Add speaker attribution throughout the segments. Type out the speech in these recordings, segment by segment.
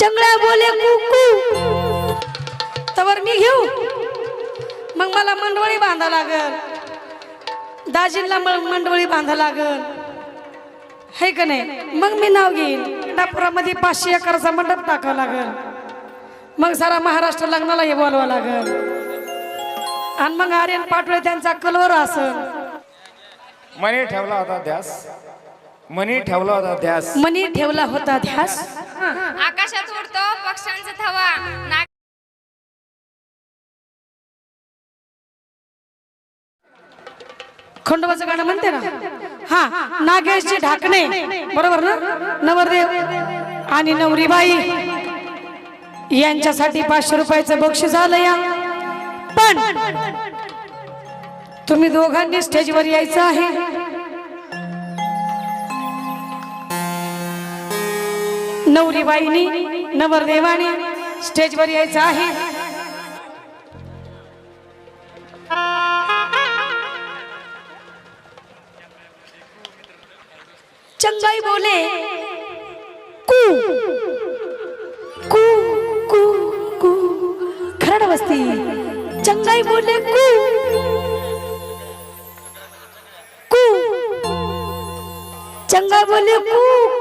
Speaker 1: चंगळ्या बोले कुकू. तवर मी घेऊ. मग मला मंडवळी बांधा लागल. दाजींना मंडवळी बांधा लागल. है का नाही? मग मी नाव घेईन. डापुरामध्ये पाचशे एकरचा मंडप टाकावं लागल. मग सारा महाराष्ट्र लग्नाला हे बोलवावं लागल. आणि मग आर्यन पाटोळे त्यांचा कलवर असल
Speaker 2: मनी ठेवला होता ध्यास. मनी ठेवला होता ध्यास.
Speaker 1: मनी ठेवला होता ध्यास.
Speaker 3: आकाशात उडतो पक्ष्यांचा थवा.
Speaker 1: खंडोबाचं गाणं म्हणते ना? हा नागेशचे ढाकणे. बरोबर ना? नवरदेव आणि नवरीबाई यांच्यासाठी पाचशे रुपयाचं बक्षीस आलं या. पण तुम्ही दोघांनी स्टेजवर यायचं आहे. नवरीबाईनी नवरदेवाने स्टेजवर यायचं आहे. चंगाई बोले कू. कू कू कू. खरड वस्ती. चंगाई बोले कू. कू. चंगा बोले कू.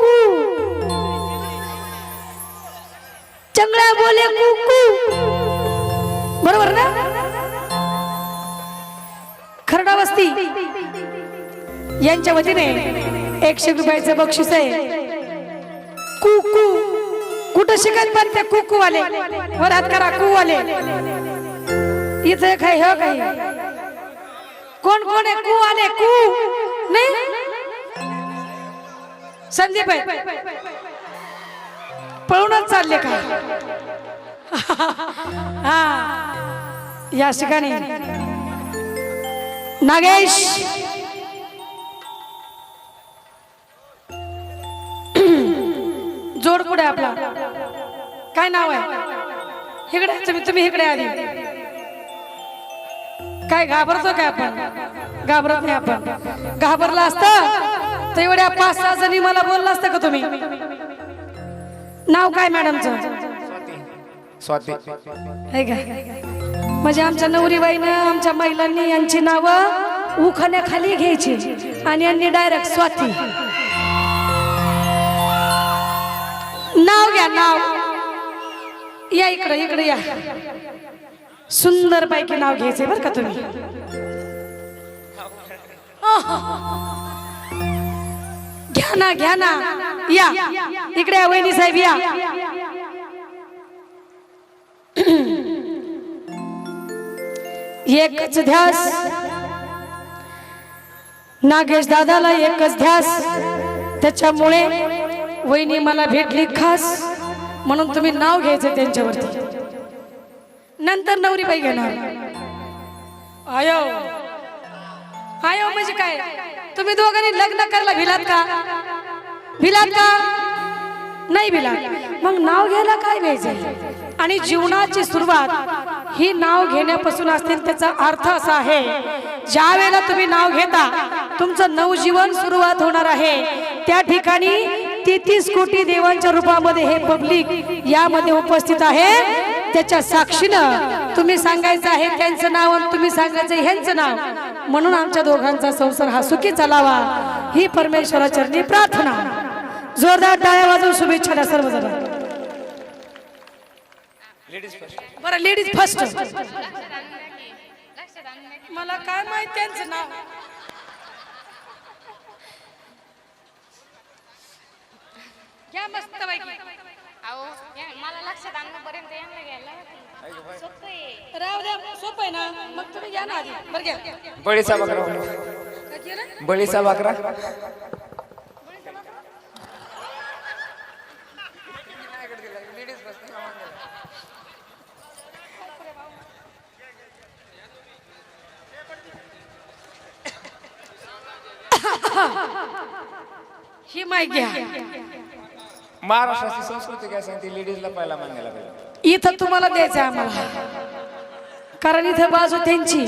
Speaker 1: बोले कुकू. बरोबर ना? खरडा वस्ती. यांच्या वतीने एकशे रुपयाचं बक्षीस आहे. कुकू. कुठं शिकत पण ते कुकू आले वरात करा कू आले इथे काय हो काही कोण कोण आहे? कू आले कू. नाही? संदीप आहे. पळूनच चालले का? हा. या ठिकाणी. नागेश. जोड पुढे आपला. काय नाव आहे? इकडे तुम्ही तुम्ही इकडे आधी. काय घाबरतो काय आपण? घाबरत नाही आपण. घाबरला असतं? तर एवढ्या पाच सहा जणी मला बोलला असतं का तुम्ही? नाव काय मॅडमचं?
Speaker 2: स्वाती.
Speaker 1: आहे का म्हणजे आमच्या नवरीबाईनं आमच्या महिलांनी यांची नावं उखाण्याखाली घ्यायची. आणि यांनी डायरेक्ट स्वाती. नाव घ्या नाव. या इकडे इकडे या. सुंदर पैकी नाव घ्यायचे बर का तुम्ही. घ्या ना घ्या ना. या. इकडे या वहिनी साहेब या. एकच ध्यास. नागेश दादाला एकच ध्यास. त्याच्यामुळे वहिनी मला भेटली खास. म्हणून तुम्ही नाव घ्यायचं त्यांच्यावरती. नंतर नवरी बाई घेणार. आयो. आयो म्हणजे काय? तुम्ही दोघांनी लग्न करायला भिलात का? भिलात का? नाही भिलात. मग नाव घ्यायला काय घ्यायचं आणि जीवनाची सुरुवात ही नाव घेण्यापासून असतील त्याचा अर्थ असा आहे ज्या वेळेला तुम्ही नाव घेता तुमचं नवजीवन सुरुवात होणार आहे. त्या ठिकाणी तेहतीस कोटी देवांच्या रूपामध्ये हे पब्लिक यामध्ये उपस्थित आहे. त्याच्या साक्षीनं तुम्ही सांगायचं आहे त्यांचं नाव आणि तुम्ही सांगायचं आहे ह्यांचं नाव. म्हणून आमच्या दोघांचा संसार हा सुखी चालावा ही परमेश्वराचरणी प्रार्थना. जोरदार टाळ्या वाजवून शुभेच्छा बरं लेडीज फर्स्ट मला काय माहीत त्यांचं नाव? घ्या मस्त
Speaker 3: अहो या- मला लक्षात आणण्यापर्यंत यांना घ्यायला सोपं आहे.
Speaker 1: राव द्या सोपं आहे ना. मग तुम्ही घ्या ना आधी. बरं घ्या.
Speaker 2: बळीचा बकरा
Speaker 1: केलं?
Speaker 2: बळीचा बकरा
Speaker 1: ही. माहिती घ्या.
Speaker 2: महाराष्ट्राची संस्कृती काय सांगते? लेडीजला पहिला मान्याला पाहिजे.
Speaker 1: इथं तुम्हाला द्यायचं आहे आम्हाला. कारण इथं बाजू त्यांची.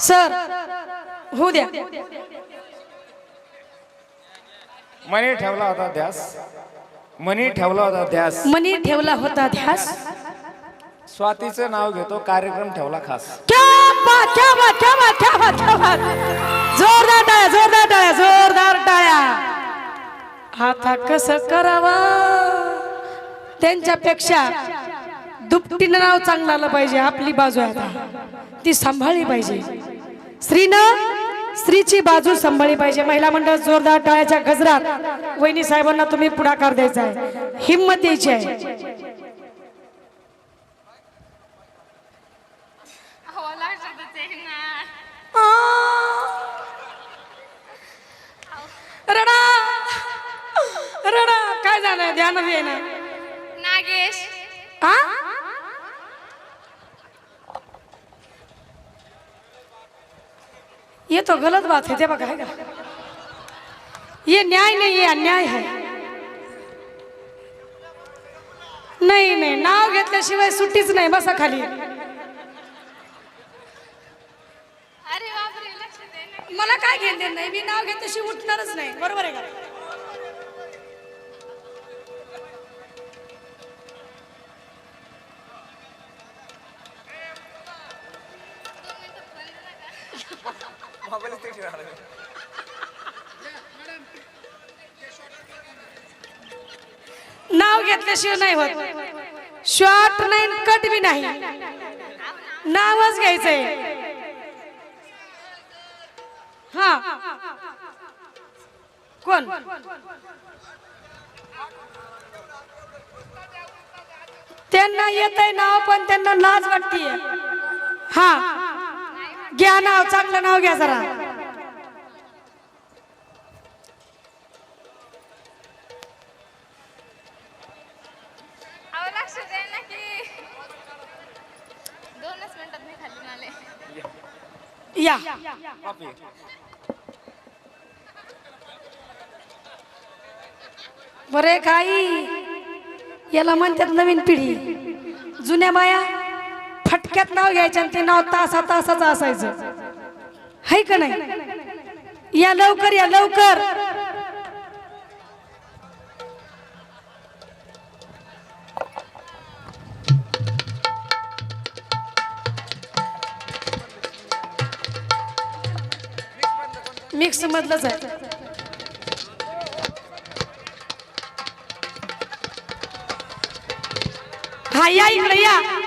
Speaker 1: सर होऊ द्या.
Speaker 2: मनी ठेवला होता ध्यास. मनी ठेवला होता ध्यास.
Speaker 1: मनी ठेवला होता ध्यास.
Speaker 2: स्वातीचं नाव घेतो कार्यक्रम ठेवला खास.
Speaker 1: क्या बात क्या बात क्या बात क्या बात क्या बात. जोरदार टाळ्या जोरदार टाळ्या जोरदार टाळ्या. आता कसं करावा? त्यांच्यापेक्षा दुपटीनं नाव चांगलं आलं पाहिजे आपली बाजू आहे आता. ती सांभाळली पाहिजे. स्त्रीनं स्त्रीची बाजू सांभाळली पाहिजे. महिला मंडळ जोरदार टाळ्याच्या गजरात वहिनी साहेबांना तुम्ही पुढाकार द्यायचा आहे. हिंमत द्यायची आहे. काय झालं ध्यान ना.
Speaker 3: नागेश.
Speaker 1: हा ये तो गलत बात है ते बघा है का? ये न्याय नहीं ये अन्याय है. नाही नाही नाव घेतल्याशिवाय सुट्टीच नाही बसा खाली.
Speaker 3: अरे बापरे आहे ना.
Speaker 1: मला काय घेते नाही? मी नाव घेतल्याशिवाय उठणारच नाही. बरोबर आहे का? नाव घेतल्याशिवाय नाही होत. शॉर्ट नाही कट बी नाही. नावच घ्यायचंय. हा. कोण? त्यांना येत आहे नाव पण त्यांना लाज वाटतीये. हा. घ्या नाव चांगलं नाव घ्या जरा. या. बरे काही. याला म्हणतात नवीन पिढी. जुन्या बाया फटक्यात नाव घ्यायचं आणि ते नाव तासा तासाचं असायचं. हाय का नाही? या लवकर या लवकर. मिक्स मधलंच आहे. हा या इकडे या.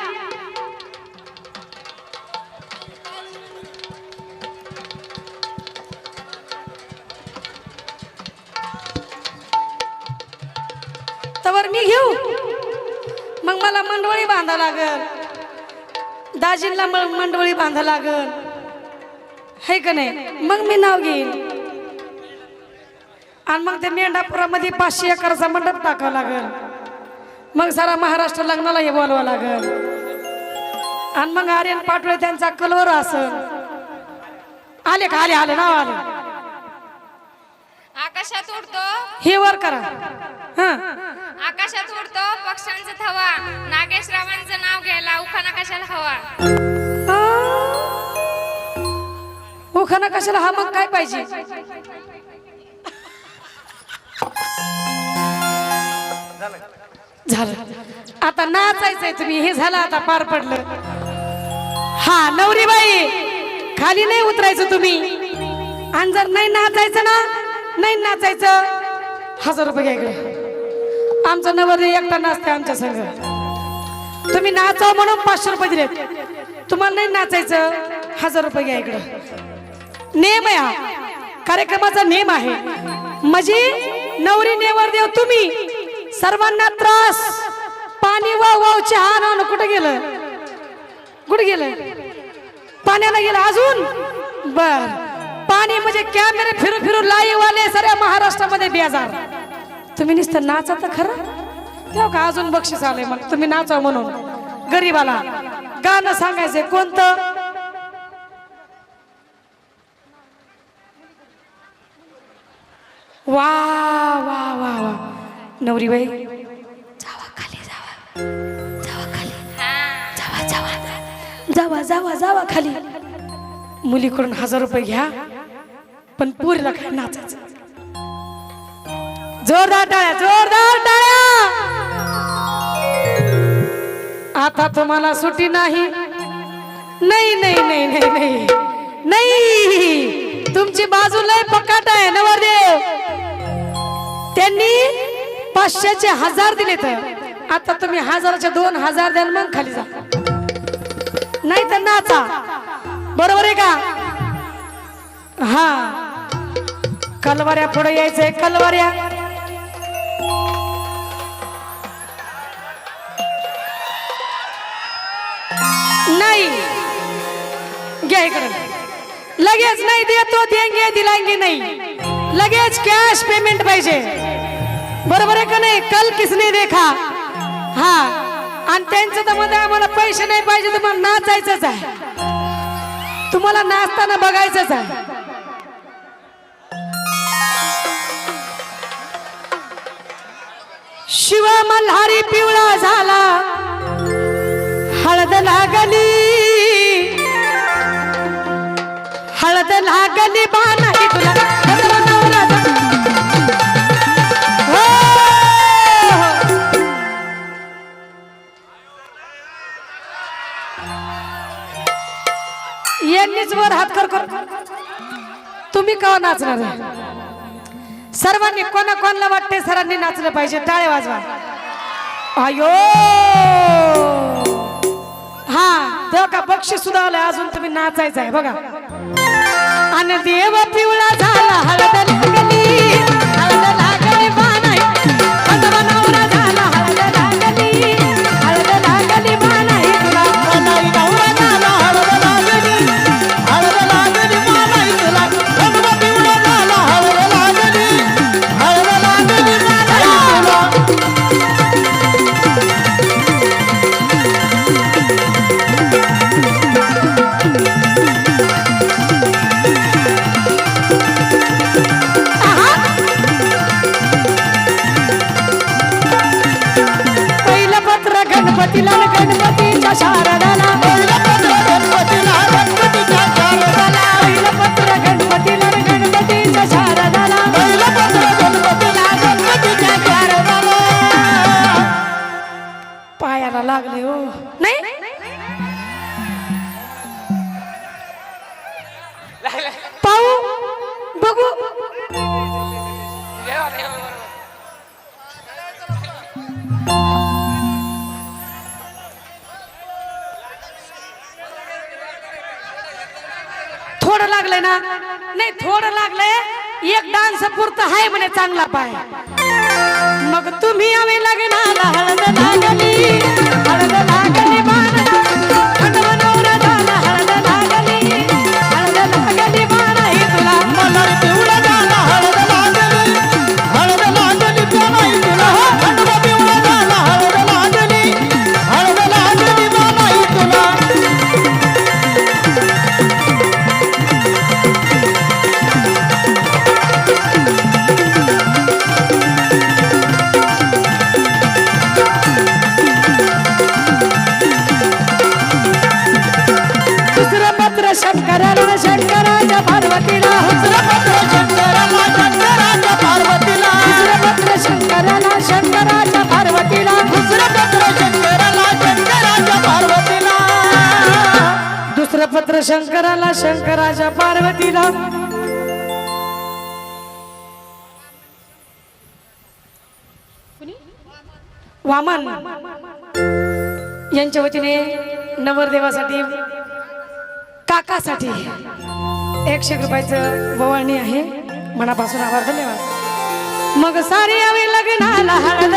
Speaker 1: दाजींना म- बांधा लागल. हे का नाही? मग मी नाव घेईन. आणि मग ते मेंढापुरामध्ये पाचशे एकरचा मंडप टाकावं लागल. मग सारा महाराष्ट्र लग्नाला हे बोलवा लागल. आणि मग आर्यन पाटोळे त्यांचा कलवर असल आले का? आले आले. नाव आले.
Speaker 3: आकाशात उडतो.
Speaker 1: हे वर करा. हा.
Speaker 3: आकाशात उडतो पक्ष्यांचा थवा. नागेश रावांचं नाव घ्यायला उखाना कशाला हवा?
Speaker 1: उखाना कशाला हा मग काय पाहिजे? झालं. आता नाचायचंय तुम्ही. हे झालं आता पार पडलं. हा नवरी बाई खाली नाही उतरायचं तुम्ही. आणि जर नाही नाचायचं ना नाही नाचायचं. हजार रुपये घ्यायकडे आमचं नवर एकटा नाचते आमच्या संघ तुम्ही नाचाव म्हणून पाचशे रुपये दिलेत. तुम्हाला नाही नाचायचं. हजार रुपये घ्या इकडं. नेम आहे हा कार्यक्रमाचा नेम आहे. म्हणजे नवरी नेवर देव तुम्ही सर्वांना त्रास पाणी वाव वाव चहा ना कुठं गेलं? कुठं गेलं? पाण्याला गेलं अजून? बर. पाणी म्हणजे कॅमेरे फिरू फिरू लाईव्ह आले सगळ्या महाराष्ट्रामध्ये बेजार. तुम्ही नुसतं नाचा तर खरं? तेव्हा का? अजून बक्षीस आलंय मग तुम्ही नाचा म्हणून. गरीबाला. गाणं सांगायचंय. कोणतं? वा वा वा वा. नवरी बाई जावा खाली जावा. जावा खाली. जावा जावा. जावा जावा जावा खाली. मुलीकडून हजार रुपये घ्या. पण पुरीला काय नाचायचं जोरदार टाळ्या जोरदार टाळ्या. आता तुम्हाला सुट्टी नाही. नाही नाही नाही नाही नाही. नाही. तुमची बाजू लय पकाट आहे नवरदेव. त्यांनी पाचशेचे हजार दिले तर आता तुम्ही हजाराचे दोन हजार द्याल मग खाली जा. नाही तर नाचा. बरोबर आहे का? हा. कलवाऱ्या पुढे यायचंय कलवाऱ्या. नाही. घ्या इकडे लगेच नाही देतो देंगे दिलांगे नाही. लगेच कॅश पेमेंट पाहिजे. बरोबर आहे का नाही? कल किसने देखा? हा. आणि त्यांचं तर मध्ये आम्हाला पैसे नाही पाहिजे तुम्हाला नाचायचंच आहे. तुम्हाला नाचताना बघायचंच आहे. मल्हारी पिवळा झाला. हळद लागली. हळद लागली बा नाही तुला हो. यांनीच वर हात कर तुम्ही का नाचणार? सर्वांनी कोणा कोणाला वाटते सरांनी नाचलं पाहिजे. टाळे वाजवा. अयो! हा तेव्हा का बक्षीस सुद्धा आलं अजून तुम्ही नाचायचं आहे बघा. आणि देव पिवळा झाला हळद गणपतीला आणि लागलंय ना? नाही थोडं लागलंय. एक डान्स पुरतं आहे म्हणे चांगला पाय. मग तुम्ही आम्ही लग्नाला हळद लागली शंकराला शंकराच्या पार्वतीला. वामन. यांच्या वतीने नवरदेवासाठी काकासाठी एकशे रुपयाचं बवळणी आहे. मनापासून आभार धन्यवाद. मग सारी यावी लग्नाला हळद